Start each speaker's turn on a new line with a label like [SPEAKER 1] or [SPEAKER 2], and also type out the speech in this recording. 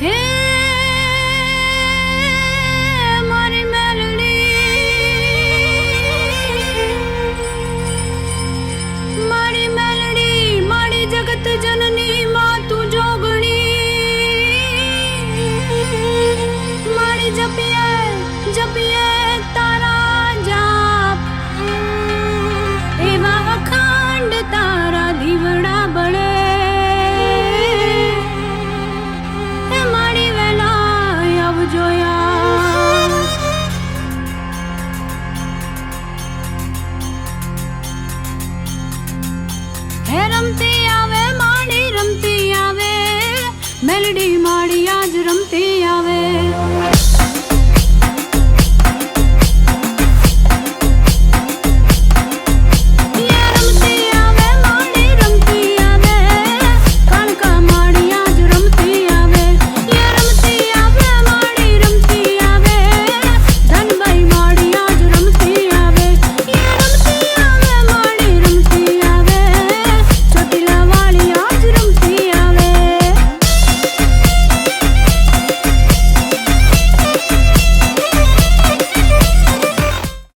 [SPEAKER 1] Hey! మాడిరం తీయవే మాడిరం తీయవే melody మాడి